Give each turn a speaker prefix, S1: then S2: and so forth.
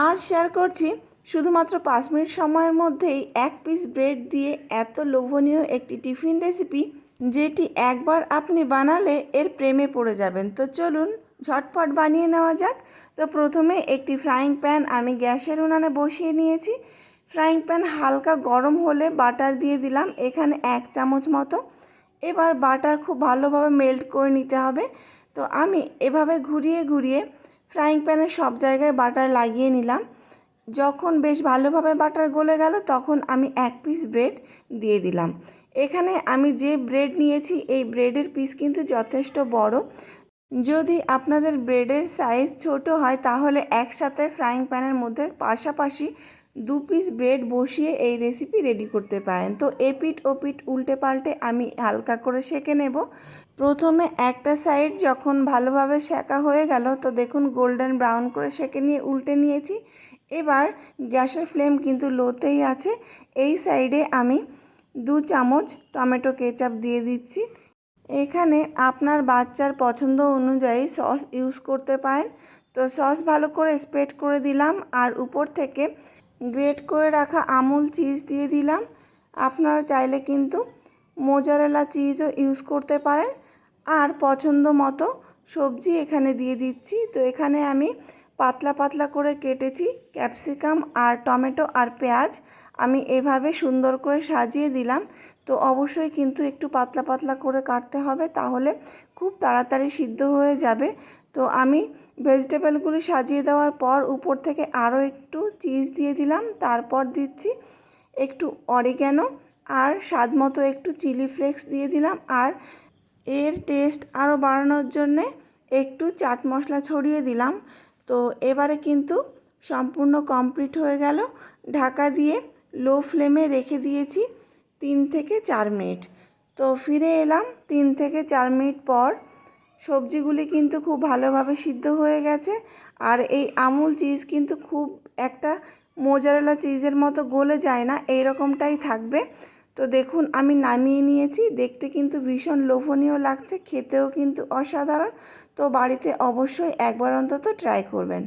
S1: আজ শেয়ার করছি শুধুমাত্র পাঁচ মিনিট সময়ের মধ্যেই এক পিস ব্রেড দিয়ে এত লোভনীয় একটি টিফিন রেসিপি যেটি একবার আপনি বানালে এর প্রেমে পড়ে যাবেন। তো চলুন ঝটপট বানিয়ে নেওয়া যাক। তো প্রথমে একটি ফ্রাইং প্যান আমি গ্যাসের উনানে বসিয়ে নিয়েছি। ফ্রাইং প্যান হালকা গরম হলে বাটার দিয়ে দিলাম এখানে এক চামচ মতো। এবার বাটার খুব ভালোভাবে মেল্ট করে নিতে হবে। তো আমি এভাবে ঘুরিয়ে ঘুরিয়ে ফ্রাইং প্যানে সব জায়গায় বাটার লাগিয়ে নিলাম। যখন বেশ ভালোভাবে বাটার গলে গেল, তখন আমি এক পিস ব্রেড দিয়ে দিলাম। এখানে আমি যে ব্রেড নিয়েছি, এই ব্রেডের পিস কিন্তু যথেষ্ট বড়। যদি আপনাদের ব্রেডের সাইজ ছোট হয়, তাহলে একসাথে ফ্রাইং প্যানের মধ্যে পাশাপাশি দু পিস ব্রেড বসিয়ে এই রেসিপি রেডি করতে পারেন। তো এপিট ওপিট উল্টে পাল্টে আমি হালকা করে সেঁকে নেব। প্রথমে একটা সাইড যখন ভালোভাবে সেঁকা হয়ে গেল, তো দেখুন গোল্ডেন ব্রাউন করে সেঁকে নিয়ে উল্টে নিয়েছি। এবার গ্যাসের ফ্লেম কিন্তু লোতেই আছে। এই সাইডে আমি দু চামচ টমেটো কেচাপ দিয়ে দিচ্ছি। এখানে আপনার বাচ্চার পছন্দ অনুযায়ী সস ইউজ করতে পারেন। তো সস ভালো করে স্প্রেড করে দিলাম। আর উপর থেকে গ্রেট করে রাখা আমুল চিজ দিয়ে দিলাম। আপনারা চাইলে কিন্তু মোজারেলা চিজও ইউজ করতে পারেন। আর পছন্দ মতো সবজি এখানে দিয়ে দিচ্ছি। তো এখানে আমি পাতলা পাতলা করে কেটেছি ক্যাপসিকাম আর টমেটো আর পেঁয়াজ। আমি এভাবে সুন্দর করে সাজিয়ে দিলাম। তো অবশ্যই কিন্তু একটু পাতলা পাতলা করে কাটতে হবে, তাহলে খুব তাড়াতাড়ি সিদ্ধ হয়ে যাবে। তো আমি ভেজিটেবলগুলি সাজিয়ে দেওয়ার পর উপর থেকে আরও একটু চিজ দিয়ে দিলাম। তারপর দিচ্ছি একটু অরিগ্যানো আর স্বাদ মতো একটু চিলি ফ্লেক্স দিয়ে দিলাম। আর এর টেস্ট আরও বাড়ানোর জন্যে একটু চাট মশলা ছড়িয়ে দিলাম। তো এবারে কিন্তু সম্পূর্ণ কমপ্লিট হয়ে গেল। ঢাকা দিয়ে লো ফ্লেমে রেখে দিয়েছি তিন থেকে চার মিনিট। তো ফিরে এলাম তিন থেকে চার মিনিট পর সবজিগুলি কিন্তু খুব ভালোভাবে সিদ্ধ হয়ে গেছে। আর এই আমুল চিজ কিন্তু খুব একটা মোজারেলা চিজের মতো গলে যায় না এই রকমটাই থাকবে। তো দেখুন, আমি নামিয়ে নিয়েছি। দেখতে কিন্তু ভীষণ লোভনীয় লাগছে, খেতেও কিন্তু অসাধারণ। তো বাড়িতে অবশ্যই একবার অন্তত ট্রাই করবেন।